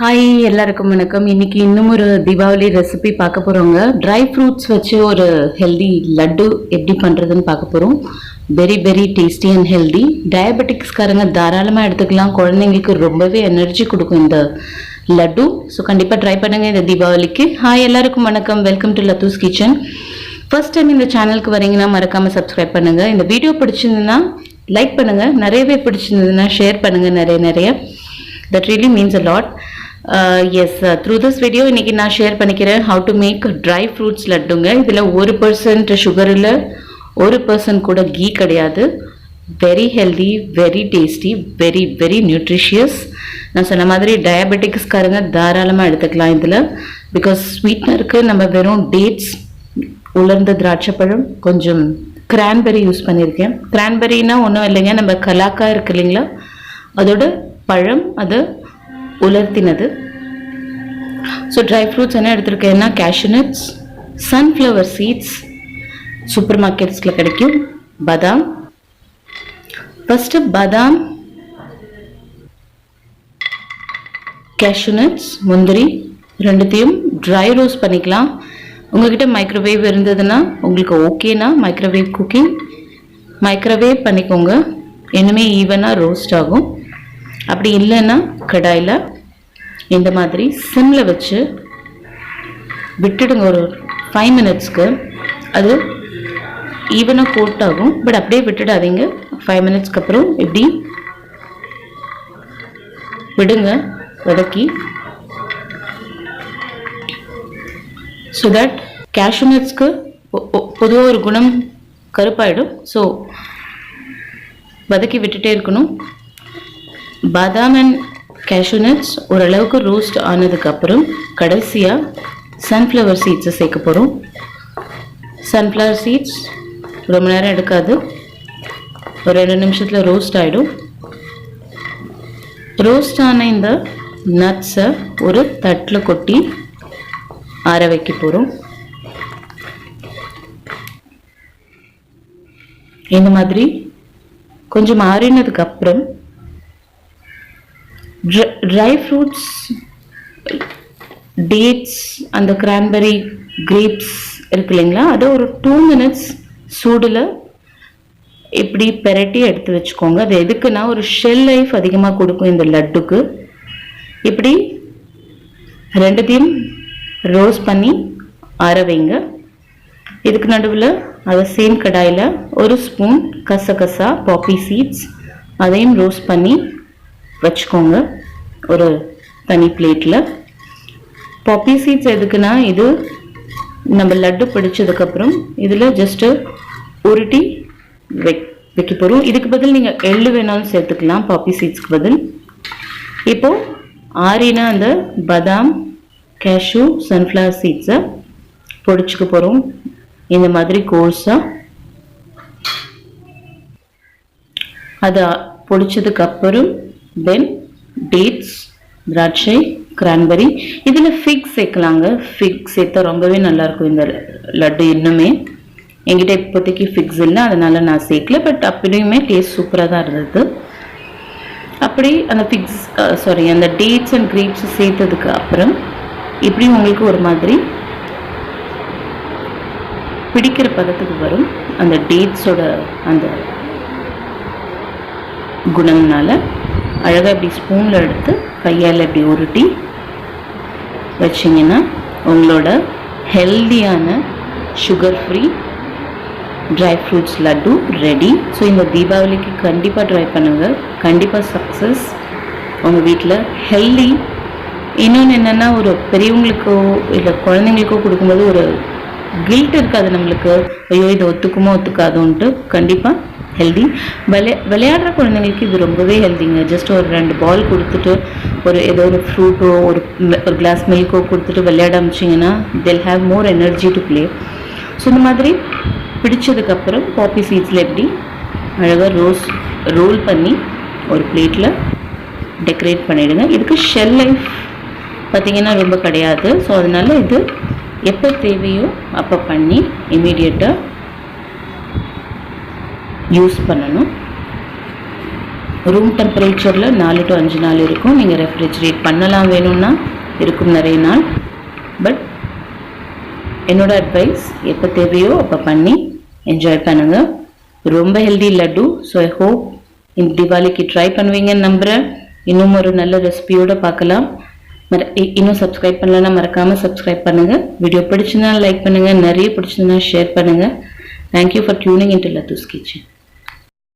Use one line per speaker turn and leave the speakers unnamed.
Hi எல்லாருக்கும் வணக்கம். இன்னைக்கு இன்னும் ஒரு தீபாவளி ரெசிபி பார்க்க போகிறோங்க ட்ரை ஃப்ரூட்ஸ் வச்சு ஒரு ஹெல்தி லட்டு எப்படி பண்ணுறதுன்னு பார்க்க போகிறோம் very very tasty and healthy டயபெட்டிக்ஸ்காரங்க தாராளமாக எடுத்துக்கலாம். குழந்தைங்களுக்கு ரொம்பவே எனர்ஜி கொடுக்கும் இந்த லட்டு. ஸோ கண்டிப்பாக ட்ரை பண்ணுங்கள் இந்த தீபாவளிக்கு. ஹாய் எல்லாருக்கும் வணக்கம். Welcome to Lathus kitchen first time இந்த சேனலுக்கு வரீங்கன்னா மறக்காமல் சப்ஸ்கிரைப் பண்ணுங்கள் இந்த வீடியோ பிடிச்சிருந்ததுன்னா லைக் பண்ணுங்கள் நிறையவே பிடிச்சிருந்ததுன்னா ஷேர் பண்ணுங்கள் நிறைய நிறைய. That really means a lot as through this video இன்றைக்கி நான் ஷேர் பண்ணிக்கிறேன் how to make dry fruits லட்டுங்க. இதில் ஒரு பர்சன்ட் சுகரில் ஒரு பர்சன்ட் கூட கீ கிடையாது. Very healthy very tasty very very nutritious நான் சொன்ன மாதிரி டயபெட்டிக்ஸ்காரங்க தாராளமாக எடுத்துக்கலாம் இதில். பிகாஸ் ஸ்வீட்னருக்கு நம்ம வெறும் டேட்ஸ் உலர்ந்த திராட்சைப்பழம் கொஞ்சம் கிரான்பெரி யூஸ் பண்ணியிருக்கேன். கிரான்பெரினா ஒன்றும் இல்லைங்க நம்ம கலாக்கா இருக்கு இல்லைங்களா? அதோட பழம் அது உலர்த்தினது. ஸோ ட்ரை ஃப்ரூட்ஸ் என்ன எடுத்திருக்கேன்னா cashew nuts sunflower seeds super மார்க்கெட்ஸில் கிடைக்கும். பாதாம். ஃபஸ்ட்டு பாதாம் கேஷ்யூநட்ஸ் முந்திரி ரெண்டுத்தையும் ட்ரை ரோஸ்ட் பண்ணிக்கலாம். உங்ககிட்ட மைக்ரோவேவ் இருந்ததுன்னா உங்களுக்கு ஓகேனா மைக்ரோவேவ் குக்கிங் மைக்ரோவேவ் பண்ணிக்கோங்க. இன்னுமே ஈவனாக ரோஸ்ட் ஆகும். அப்படி இல்லைன்னா கடாயில் இந்த மாதிரி சிம்மில் வச்சு விட்டுடுங்க. ஒரு ஃபைவ் மினிட்ஸ்க்கு அது ஈவனாக கோட் ஆகும். பட் அப்படியே விட்டுடாதீங்க. ஃபைவ் மினிட்ஸ்க்கு அப்புறம் இப்படி விடுங்க. வதக்கி. ஸோ தட் கேஷ்யூநட்ஸ்க்கு பொதுவாக ஒரு குணம் கருப்பாயிடும். ஸோ வதக்கி விட்டுட்டே இருக்கணும். பாதாம் அண்ட் கேஷ்யூ நட்ஸ் ஓரளவுக்கு ரோஸ்ட் ஆனதுக்கப்புறம் கடைசியாக சன்ஃப்ளவர் சீட்ஸை சேர்க்க போகிறோம் சன்ஃப்ளவர் சீட்ஸ் ரொம்ப நேரம் எடுக்காது. ஒரு ரெண்டு நிமிஷத்தில் ரோஸ்ட் ஆகிடும் ரோஸ்ட் ஆன இந்த நட்ஸை ஒரு தட்டில் கொட்டி ஆற வைக்க போகிறோம் இந்த மாதிரி கொஞ்சம் ஆறினதுக்கு அப்புறம் ட்ரை ஃப்ரூட்ஸ் டேட்ஸ் அந்த கிரான்பெரி கிரேப்ஸ் இருக்கு இல்லைங்களா? அதை ஒரு டூ மினிட்ஸ் சூடில் இப்படி பெரட்டி எடுத்து வச்சுக்கோங்க. அது எதுக்குன்னா ஒரு ஷெல் லைஃப் அதிகமாக கொடுக்கும் இந்த லட்டுக்கு. இப்படி ரெண்டுத்தையும் ரோஸ் பண்ணி ஆற வைங்க. இதுக்கு நடுவில் அதை சேம் கடாயில் ஒரு ஸ்பூன் கசகசா பாப்பி சீட்ஸ் அதையும் ரோஸ்ட் பண்ணி வச்சுக்கோங்க. ஒரு தனி பிளேட்டில் பாப்பி சீட்ஸ் எதுக்குன்னா இது நம்ம லட்டு பிடிச்சதுக்கப்புறம் இதில் ஜஸ்ட்டு உருட்டி வைக் வைக்க போகிறோம் இதுக்கு பதில் நீங்கள் எள்ளு வேணாலும் சேர்த்துக்கலாம் பாப்பி சீட்ஸ்க்கு பதில். இப்போது ஆறினா அந்த பதாம் கேஷ்யூ சன்ஃப்ளவர் சீட்ஸை பொடிச்சுக்க போகிறோம் இந்த மாதிரி கோர்ஸாக அதை பொடிச்சதுக்கு அப்புறம் தென் டேட்ஸ் திராட்சை கிரான்பெரி இதில் ஃபிக் சேர்க்கலாங்க. ஃபிக் சேர்த்தா ரொம்பவே நல்லாயிருக்கும் இந்த லட்டு இன்னுமே. என்கிட்ட இப்போதைக்கு ஃபிக்ஸ் இல்லை அதனால் நான் சேர்க்கல. பட் அப்படியுமே டேஸ்ட் சூப்பராக தான் இருந்தது. அப்படி அந்த ஃபிக்ஸ் சாரி அந்த டேட்ஸ் அண்ட் கிரேப்ஸ் சேர்த்ததுக்கு அப்புறம் இப்படி உங்களுக்கு ஒரு மாதிரி பிடிக்கிற பதத்துக்கு வரும். அந்த டேட்ஸோட அந்த குணம்னால. அழகாக இப்படி ஸ்பூனில் எடுத்து கையால் இப்படி உருட்டி வச்சிங்கன்னா உங்களோட ஹெல்தியான sugar free dry fruits laddu ready so இந்த தீபாவளிக்கு கண்டிப்பாக ட்ரை பண்ணுங்கள் கண்டிப்பாக சக்ஸஸ் உங்கள் வீட்டில் ஹெல்தி இன்னொன்று என்னென்னா ஒரு பெரியவங்களுக்கோ இல்லை குழந்தைங்களுக்கோ கொடுக்கும்போது ஒரு கில்ட் இருக்காது நம்மளுக்கு. ஐயோ இது ஒத்துக்குமோ ஒத்துக்காதோன்ட்டு கண்டிப்பாக ஹெல்தி விளை விளையாடுற குழந்தைங்களுக்கு இது ரொம்பவே ஹெல்திங்க ஜஸ்ட் ஒரு ரெண்டு பால் கொடுத்துட்டு ஒரு ஏதோ ஒரு ஃப்ரூட்டோ ஒரு ஒரு கிளாஸ் மில்க்கோ கொடுத்துட்டு விளையாட அமிச்சிங்கன்னா they'll have more energy to play so இந்த மாதிரி பிடிச்சதுக்கப்புறம் பாப்பி சீட்ஸில் எப்படி அழகாக ரோஸ் ரோல் பண்ணி ஒரு பிளேட்டில் டெக்கரேட் பண்ணிவிடுங்க இதுக்கு ஷெல் லைஃப் பார்த்திங்கன்னா ரொம்ப கிடையாது. ஸோ அதனால் இது எப்போ தேவையோ அப்போ பண்ணி இமீடியட்டாக யூஸ் பண்ணணும். ரூம் டெம்பரேச்சரில் நாலு டு அஞ்சு நாள் இருக்கும். நீங்கள் ரெஃப்ரிஜரேட் பண்ணலாம் வேணும்னா இருக்கும் நிறைய நாள். பட் என்னோடய அட்வைஸ் எப்போ தேவையோ அப்போ பண்ணி என்ஜாய் பண்ணுங்கள் ரொம்ப healthy laddu. So I hope இந்த தீபாவளிக்கு ட்ரை பண்ணுவீங்கன்னு நம்புகிறேன் இன்னும் ஒரு நல்ல ரெசிபியோடு பார்க்கலாம். மற இன்னும் சப்ஸ்கிரைப் பண்ணலன்னா மறக்காமல் சப்ஸ்கிரைப் பண்ணுங்கள் வீடியோ பிடிச்சிருந்தா லைக் பண்ணுங்கள் நிறைய பிடிச்சிருந்தா ஷேர் பண்ணுங்கள் thank you for tuning into Lathus kitchen